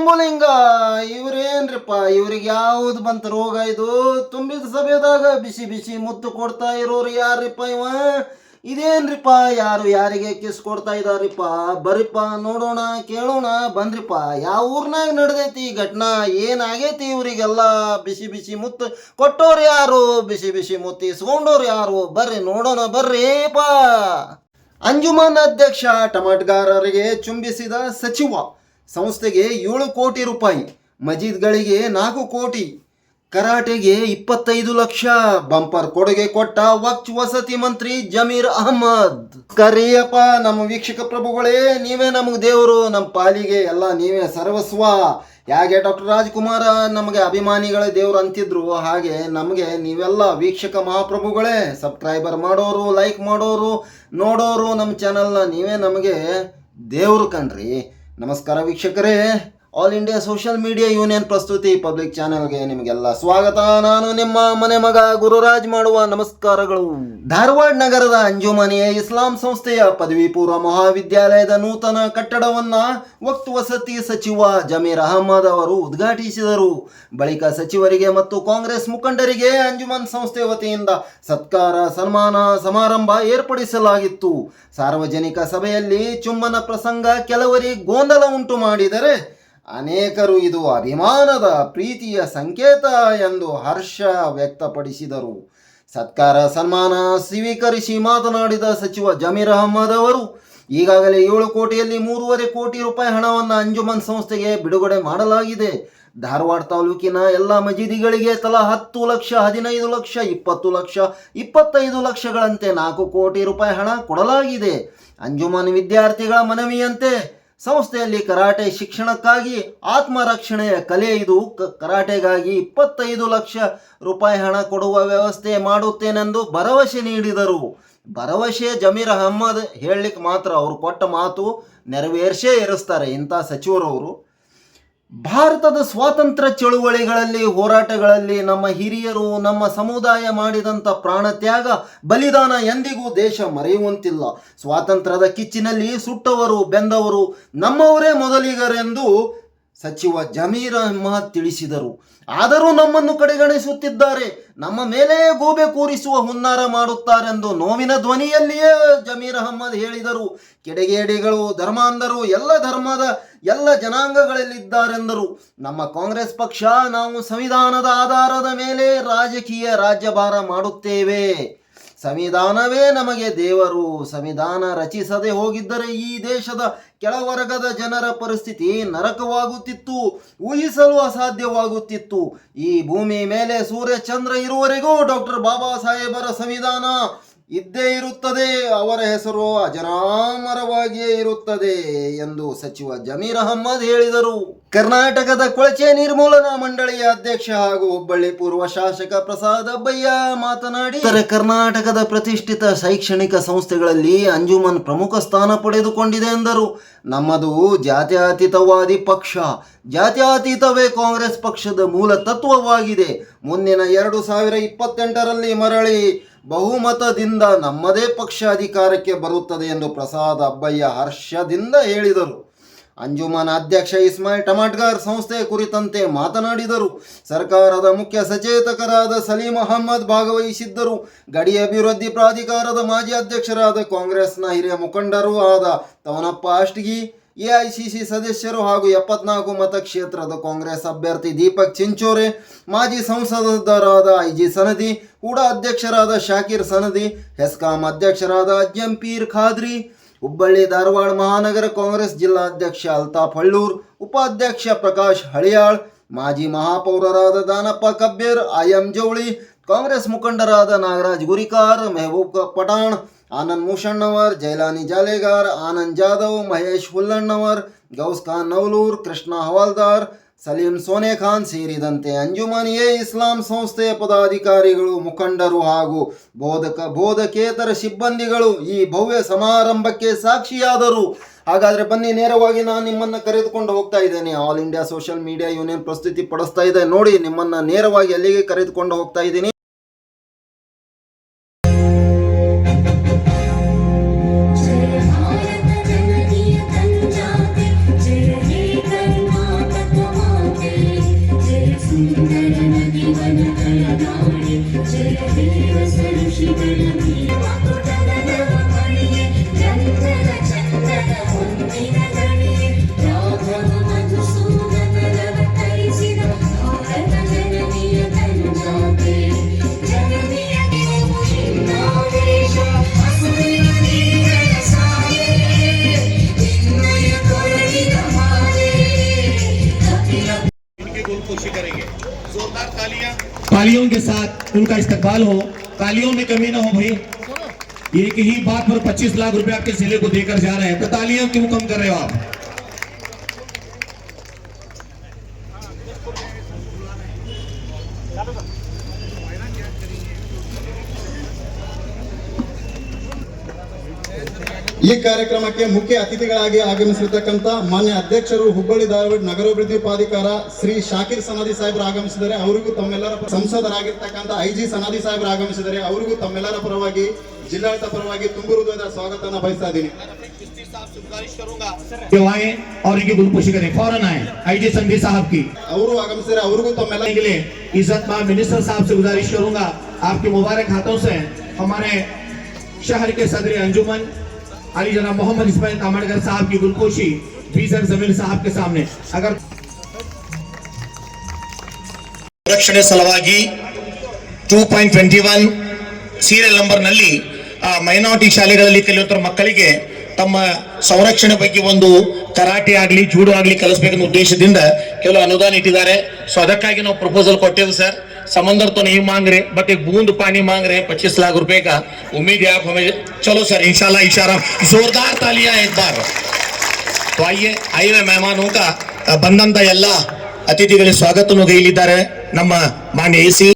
ಶಂಭುಲಿಂಗ ಇವ್ರೇನ್ರಿಪ್ಪ? ಇವ್ರಿಗೆ ಯಾವ್ದು ಬಂತ ರೋಗ ಇದು? ತುಂಬಿದ ಸಭೆದಾಗ ಬಿಸಿ ಬಿಸಿ ಮುತ್ತು ಕೊಡ್ತಾ ಇರೋರು ಯಾರಿಪ್ಪ ಇವ? ಇದೇನ್ರಿಪ್ಪ? ಯಾರು ಯಾರಿಗೆ ಕಿಸ್ ಕೊಡ್ತಾ ಇದಾರಿಪ್ಪ? ಬರ್ರಿಪ್ಪ ನೋಡೋಣ, ಕೇಳೋಣ, ಬಂದ್ರಿಪ್ಪ. ಯಾವ ಊರ್ನಾಗ ನಡೆದೈತಿ ಘಟನಾ? ಏನಾಗೈತಿ ಇವರಿಗೆಲ್ಲ? ಬಿಸಿ ಬಿಸಿ ಮುತ್ತು ಕೊಟ್ಟೋರು ಯಾರು? ಬಿಸಿ ಬಿಸಿ ಮುತ್ತು ಇಸ್ಕೊಂಡೋರು ಯಾರು? ಬರ್ರಿ, ನೋಡೋಣ ಬರ್ರಿಪ್ಪ ಅಂಜುಮನ್ ಅಧ್ಯಕ್ಷ, ಟಮಾಟ್ಗಾರರಿಗೆ ಚುಂಬಿಸಿದ ಸಚಿವ ಸಂಸ್ಥೆಗೆ ಏಳು ಕೋಟಿ ರೂಪಾಯಿ, ಮಜೀದ್ಗಳಿಗೆ ನಾಲ್ಕು ಕೋಟಿ, ಕರಾಟೆಗೆ ಇಪ್ಪತ್ತೈದು ಲಕ್ಷ, ಬಂಪರ್ ಕೊಡುಗೆ ಕೊಟ್ಟ ವಕ್ಚ್ ವಸತಿ ಮಂತ್ರಿ ಜಮೀರ್ ಅಹಮದ್. ಕರಿಯಪ್ಪ, ನಮ್ಮ ವೀಕ್ಷಕ ಪ್ರಭುಗಳೇ, ನೀವೇ ನಮಗೆ ದೇವರು ನಮ್ಮ ಪಾಲಿಗೆ ಎಲ್ಲ ನೀವೇ ಸರ್ವಸ್ವ. ಹೇಗೆ ಡಾಕ್ಟರ್ ರಾಜ್ಕುಮಾರ, ನಮಗೆ ಅಭಿಮಾನಿಗಳ ದೇವ್ರು ಅಂತಿದ್ರು, ಹಾಗೆ ನಮಗೆ ನೀವೆಲ್ಲ ವೀಕ್ಷಕ ಮಹಾಪ್ರಭುಗಳೇ, ಸಬ್ಸ್ಕ್ರೈಬರ್ ಮಾಡೋರು, ಲೈಕ್ ಮಾಡೋರು, ನೋಡೋರು ನಮ್ಮ ಚಾನಲ್ನ ನೀವೇ ನಮಗೆ ದೇವರು ಕಣ್ರಿ. ನಮಸ್ಕಾರ ವೀಕ್ಷಕರೇ. All India social media union ಪ್ರಸ್ತುತಿ ಪಬ್ಲಿಕ್ ಚಾನೆಲ್ಗೆ ನಿಮಗೆಲ್ಲ ಸ್ವಾಗತ. ನಾನು ನಿಮ್ಮ ಮನೆ ಮಗ ಗುರುರಾಜ್ ಮಾಡುವ ನಮಸ್ಕಾರಗಳು. ಧಾರವಾಡ ನಗರದ ಅಂಜುಮನೆಯ ಇಸ್ಲಾಂ ಸಂಸ್ಥೆಯ ಪದವಿ ಪೂರ್ವ ಮಹಾವಿದ್ಯಾಲಯದ ನೂತನ ಕಟ್ಟಡವನ್ನ ವಕ್ತ್ ವಸತಿ ಸಚಿವ ಜಮೀರ್ ಅಹಮದ್ ಅವರು ಉದ್ಘಾಟಿಸಿದರು. ಬಳಿಕ ಸಚಿವರಿಗೆ ಮತ್ತು ಕಾಂಗ್ರೆಸ್ ಮುಖಂಡರಿಗೆ ಅಂಜುಮನ್ ಸಂಸ್ಥೆ ವತಿಯಿಂದ ಸತ್ಕಾರ, ಸನ್ಮಾನ ಸಮಾರಂಭ ಏರ್ಪಡಿಸಲಾಗಿತ್ತು. ಸಾರ್ವಜನಿಕ ಸಭೆಯಲ್ಲಿ ಚುಂಬನ ಪ್ರಸಂಗ ಕೆಲವರಿಗೆ ಗೊಂದಲ ಉಂಟು ಮಾಡಿದರೆ ಅನೇಕರು ಇದು ಅಭಿಮಾನದ ಪ್ರೀತಿಯ ಸಂಕೇತ ಎಂದು ಹರ್ಷ ವ್ಯಕ್ತಪಡಿಸಿದರು. ಸತ್ಕಾರ ಸನ್ಮಾನ ಸ್ವೀಕರಿಸಿ ಮಾತನಾಡಿದ ಸಚಿವ ಜಮೀರ್ ಅಹಮದ್ ಅವರು, ಈಗಾಗಲೇ ಏಳು ಕೋಟಿಯಲ್ಲಿ ಮೂರುವರೆ ಕೋಟಿ ರೂಪಾಯಿ ಹಣವನ್ನು ಅಂಜುಮನ್ ಸಂಸ್ಥೆಗೆ ಬಿಡುಗಡೆ ಮಾಡಲಾಗಿದೆ. ಧಾರವಾಡ ತಾಲೂಕಿನ ಎಲ್ಲ ಮಜೀದಿಗಳಿಗೆ ತಲಾ ಹತ್ತು ಲಕ್ಷ, ಹದಿನೈದು ಲಕ್ಷ, ಇಪ್ಪತ್ತು ಲಕ್ಷ, ಇಪ್ಪತ್ತೈದು ಲಕ್ಷಗಳಂತೆ ನಾಲ್ಕು ಕೋಟಿ ರೂಪಾಯಿ ಹಣ ಕೊಡಲಾಗಿದೆ. ಅಂಜುಮನ್ ವಿದ್ಯಾರ್ಥಿಗಳ ಮನವಿಯಂತೆ ಸಂಸ್ಥೆಯಲ್ಲಿ ಕರಾಟೆ ಶಿಕ್ಷಣಕ್ಕಾಗಿ ಆತ್ಮರಕ್ಷಣೆಯ ಕಲೆ ಇದು. ಕರಾಟೆಗಾಗಿ ಇಪ್ಪತ್ತೈದು ಲಕ್ಷ ರೂಪಾಯಿ ಹಣ ಕೊಡುವ ವ್ಯವಸ್ಥೆ ಮಾಡುತ್ತೇನೆಂದು ಭರವಸೆ ನೀಡಿದರು. ಭರವಸೆ ಜಮೀರ್ ಅಹಮ್ಮದ್ ಹೇಳಲಿಕ್ಕೆ ಮಾತ್ರ ಅವರು ಕೊಟ್ಟ ಮಾತು ನೆರವೇರಿಸೇ ಇರಿಸ್ತಾರೆ ಇಂಥ ಸಚಿವರವರು. ಭಾರತದ ಸ್ವಾತಂತ್ರ್ಯ ಚಳುವಳಿಗಳಲ್ಲಿ, ಹೋರಾಟಗಳಲ್ಲಿ ನಮ್ಮ ಹಿರಿಯರು, ನಮ್ಮ ಸಮುದಾಯ ಮಾಡಿದಂಥ ಪ್ರಾಣತ್ಯಾಗ ಬಲಿದಾನ ಎಂದಿಗೂ ದೇಶ ಮರೆಯುವಂತಿಲ್ಲ. ಸ್ವಾತಂತ್ರ್ಯದ ಕಿಚ್ಚಿನಲ್ಲಿ ಸುಟ್ಟವರು, ಬೆಂದವರು ನಮ್ಮವರೇ ಮೊದಲಿಗರೆಂದು ಸಚಿವ ಜಮೀರ್ ಅಹ್ಮದ್ ತಿಳಿಸಿದರು. ಆದರೂ ನಮ್ಮನ್ನು ಕಡೆಗಣಿಸುತ್ತಿದ್ದಾರೆ. ನಮ್ಮ ಮೇಲೆ ಗೋಬೆ ಕೂರಿಸುವ ಹುನ್ನಾರ ಮಾಡುತ್ತಾರೆಂದು ನೋವಿನ ಧ್ವನಿಯಲ್ಲಿಯೇ ಜಮೀರ್ ಅಹಮ್ಮದ್ ಹೇಳಿದರು. ಕೆಡೆಗೇಡಿಗಳು, ಧರ್ಮಾಂಧರು, ಎಲ್ಲ ಧರ್ಮದ ಎಲ್ಲ ಜನಾಂಗಗಳಲ್ಲಿದ್ದಾರೆಂದರು. ನಮ್ಮ ಕಾಂಗ್ರೆಸ್ ಪಕ್ಷ ನಾವು ಸಂವಿಧಾನದ ಆಧಾರದ ಮೇಲೆ ರಾಜಕೀಯ ರಾಜ್ಯಭಾರ ಮಾಡುತ್ತೇವೆ. ಸಂವಿಧಾನವೇ ನಮಗೆ ದೇವರು. ಸಂವಿಧಾನ ರಚಿಸದೆ ಹೋಗಿದ್ದರೆ ಈ ದೇಶದ ಕೆಳವರ್ಗದ ಜನರ ಪರಿಸ್ಥಿತಿ ನರಕವಾಗುತ್ತಿತ್ತು, ಊಹಿಸಲು ಅಸಾಧ್ಯವಾಗುತ್ತಿತ್ತು. ಈ ಭೂಮಿ ಮೇಲೆ ಸೂರ್ಯ ಚಂದ್ರ ಇರುವವರೆಗೂ ಡಾಕ್ಟರ್ ಬಾಬಾ ಸಾಹೇಬರ ಸಂವಿಧಾನ ಇದ್ದೇ ಇರುತ್ತದೆ, ಅವರ ಹೆಸರು ಅಜರಾಮರವಾಗಿಯೇ ಇರುತ್ತದೆ ಎಂದು ಸಚಿವ ಜಮೀರ್ ಅಹಮ್ಮದ್ ಹೇಳಿದರು. ಕರ್ನಾಟಕದ ಕೊಳಚೆ ನಿರ್ಮೂಲನಾ ಮಂಡಳಿಯ ಅಧ್ಯಕ್ಷ ಹಾಗೂ ಹುಬ್ಬಳ್ಳಿ ಪೂರ್ವ ಶಾಸಕ ಪ್ರಸಾದ್ ಅಬ್ಬಯ್ಯ ಮಾತನಾಡಿ ಕರ್ನಾಟಕದ ಪ್ರತಿಷ್ಠಿತ ಶೈಕ್ಷಣಿಕ ಸಂಸ್ಥೆಗಳಲ್ಲಿ ಅಂಜುಮನ್ ಪ್ರಮುಖ ಸ್ಥಾನ ಪಡೆದುಕೊಂಡಿದೆ ಎಂದರು. ನಮ್ಮದು ಜಾತ್ಯತೀತವಾದಿ ಪಕ್ಷ. ಜಾತ್ಯತೀತವೇ ಕಾಂಗ್ರೆಸ್ ಪಕ್ಷದ ಮೂಲ ತತ್ವವಾಗಿದೆ. ಮುಂದಿನ ಎರಡು ಸಾವಿರ ಇಪ್ಪತ್ತೆಂಟರಲ್ಲಿ ಮರಳಿ ಬಹುಮತದಿಂದ ನಮ್ಮದೇ ಪಕ್ಷ ಅಧಿಕಾರಕ್ಕೆ ಬರುತ್ತದೆ ಎಂದು ಪ್ರಸಾದ್ ಅಬ್ಬಯ್ಯ ಹರ್ಷದಿಂದ ಹೇಳಿದರು. ಅಂಜುಮನ್ ಅಧ್ಯಕ್ಷ ಇಸ್ಮಾಯಿಲ್ ಟಮಾಟ್ಗಾರ್ ಸಂಸ್ಥೆ ಕುರಿತಂತೆ ಮಾತನಾಡಿದರು. ಸರ್ಕಾರದ ಮುಖ್ಯ ಸಚೇತಕರಾದ ಸಲೀಂ ಅಹಮ್ಮದ್ ಭಾಗವಹಿಸಿದ್ದರು. ಗಡಿ ಅಭಿವೃದ್ಧಿ ಪ್ರಾಧಿಕಾರದ ಮಾಜಿ ಅಧ್ಯಕ್ಷರಾದ ಕಾಂಗ್ರೆಸ್ನ ಹಿರಿಯ ಮುಖಂಡರೂ ಆದ ತವನಪ್ಪ ಅಷ್ಟಗಿ ಎಐಸಿಸಿ ಸದಸ್ಯರು ಹಾಗೂ ಎಪ್ಪತ್ನಾಲ್ಕು ಮತಕ್ಷೇತ್ರದ ಕಾಂಗ್ರೆಸ್ ಅಭ್ಯರ್ಥಿ ದೀಪಕ್ ಚಿಂಚೋರೆ, ಮಾಜಿ ಸಂಸದರಾದ ಜಿ ಸನದಿ, ಕೂಡ ಅಧ್ಯಕ್ಷರಾದ ಶಾಕಿರ್ ಸನದಿ, ಹೆಸ್ಕಾಂ ಅಧ್ಯಕ್ಷರಾದ ಅಜ್ಜಂಪೀರ್ ಖಾದ್ರಿ, ಹುಬ್ಬಳ್ಳಿ ಧಾರವಾಡ ಮಹಾನಗರ ಕಾಂಗ್ರೆಸ್ ಜಿಲ್ಲಾಧ್ಯಕ್ಷ ಅಲ್ತಾಫ್ ಹಳ್ಳೂರ್, ಉಪಾಧ್ಯಕ್ಷ ಪ್ರಕಾಶ್ ಹಳಿಯಾಳ್, ಮಾಜಿ ಮಹಾಪೌರರಾದ ದಾನಪ್ಪ ಕಬ್ಬೇರ್ ಆಯಂ ಜವಳಿ ಕಾಂಗ್ರೆಸ್ ಮುಖಂಡರಾದ ನಾಗರಾಜ್ ಗುರಿಕಾರ್, ಮೆಹಬೂಬ್ ಪಠಾಣ್ ಆನಂದ್ ಮೂಷಣ್ಣವರ್, ಜೈಲಾನಿ ಜಾಲೇಗಾರ್, ಆನಂದ್ ಜಾಧವ್, ಮಹೇಶ್ ಹುಲ್ಲಣ್ಣವರ್, ಗೌಸ್ ಖಾನ್ ನವಲೂರ್, ಕೃಷ್ಣ ಹವಾಲ್ದಾರ್, ಸಲೀಂ ಸೋನೆ ಖಾನ್ ಸೇರಿದಂತೆ ಅಂಜುಮನ್ ಎ ಇಸ್ಲಾಂ ಸಂಸ್ಥೆಯ ಪದಾಧಿಕಾರಿಗಳು, ಮುಖಂಡರು ಹಾಗೂ ಬೋಧಕ ಬೋಧಕೇತರ ಸಿಬ್ಬಂದಿಗಳು ಈ ಭವ್ಯ ಸಮಾರಂಭಕ್ಕೆ ಸಾಕ್ಷಿಯಾದರು. ಹಾಗಾದ್ರೆ ಬನ್ನಿ, ನೇರವಾಗಿ ನಾನು ನಿಮ್ಮನ್ನ ಕರೆದುಕೊಂಡು ಹೋಗ್ತಾ ಇದ್ದೇನೆ. All India social media union ಪ್ರಸ್ತುತಿ ಪಡಿಸ್ತಾ ಇದೆ. ನೋಡಿ, ನಿಮ್ಮನ್ನ ನೇರವಾಗಿ ಅಲ್ಲಿಗೆ ಕರೆದುಕೊಂಡು ಹೋಗ್ತಾ ಇದ್ದೀನಿ. तालियों के साथ उनका इस्तकबाल हो तालियों में कमी ना हो भाई। एक ही बात पर 25 लाख रुपए आपके ज़िले को देकर जा रहे हैं। तो तालियाँ क्यों कम कर रहे हो आप? ಈ ಕಾರ್ಯಕ್ರಮಕ್ಕೆ ಮುಖ್ಯ ಅತಿಥಿಗಳಾಗಿ ಆಗಮಿಸಿರ್ತಕ್ಕಂಥ ಮಾನ್ಯ ಅಧ್ಯಕ್ಷರು ಹುಬ್ಬಳ್ಳಿ ಧಾರವಾಡ ನಗರಾಭಿವೃದ್ಧಿ ಪ್ರಾಧಿಕಾರ ಶ್ರೀ ಶಾಕಿರ್ ಸನಾದಿ ಸಾಹೇಬರು ಆಗಮಿಸಿದ್ದಾರೆ ಅವರಿಗೂ ತಮ್ಮೆಲ್ಲರ ಪರ- ಸಂಸದರಾಗಿರ್ತಕ್ಕಂಥ ಐ ಜಿ ಸನಾದಿ ಸಾಹೇಬರು ಆಗಮಿಸಿದ್ದಾರೆ ಅವರಿಗೂ ತಮ್ಮೆಲ್ಲರ ಪರವಾಗಿ ಜಿಲ್ಲಾಡಳಿತ ಪರವಾಗಿ ತುಂಬು ಹೃದಯದ ಸ್ವಾಗತನ ಬಯಸ್ತಾ ಇದ್ದೀನಿ जो आए और इनकी गुलपोशी करें फौरन आए आई जी संधि साहब की ಅವರು ಆಗಮಿಸಿದರೆ ಅವರಿಗೂ ತಮ್ಮೆಲ್ಲ के लिए इज्जत मान मिनिस्टर साहब से गुजारिश करूंगा आपके मुबारक हाथों से हमारे शहर के सदर अंजुमन अली जना मोहम्मद इस्माइल कामड़कर साहब की गुलपोशी बीसर जमीर साहब के सामने अगर ರಕ್ಷಣೆ ಸಲುವಾಗಿ two point twenty one serial ನಂಬರ್ನಲ್ಲಿ ಆ ಮೈನಾರಿಟಿ ಶಾಲೆಗಳಲ್ಲಿ ಕಲಿಯುತ್ತಿರುವ ಮಕ್ಕಳಿಗೆ ತಮ್ಮ ಸಂರಕ್ಷಣೆ ಬಗ್ಗೆ ಒಂದು ಕರಾಟೆ ಆಗಲಿ ಜೂಡೋ ಆಗಲಿ ಕಲಿಸ್ಬೇಕನ್ನೋ ಉದ್ದೇಶದಿಂದ ಕೆಲವು ಅನುದಾನ ಇಟ್ಟಿದ್ದಾರೆ ಸೊ ಅದಕ್ಕಾಗಿ ನಾವು ಪ್ರಪೋಸಲ್ ಕೊಟ್ಟೇವು ಸರ್ समंदर तो नहीं मांग रहे बट एक बूंद पानी मांग रहे हैं पच्चीस लाख रुपए का उम्मीद है आप हमें चलो सर इंशाल्लाह इशारा जोरदार तालियां एक बार तो आइए आइए ಮೆಹಮಾನು का ಬಂದಂತ ಎಲ್ಲ ಅತಿಥಿಗಳಿಗೆ ಸ್ವಾಗತವನ್ನು ಗೈಲಿದ್ದಾರೆ ನಮ್ಮ ಮಾನ್ಯ ಎ ಸಿ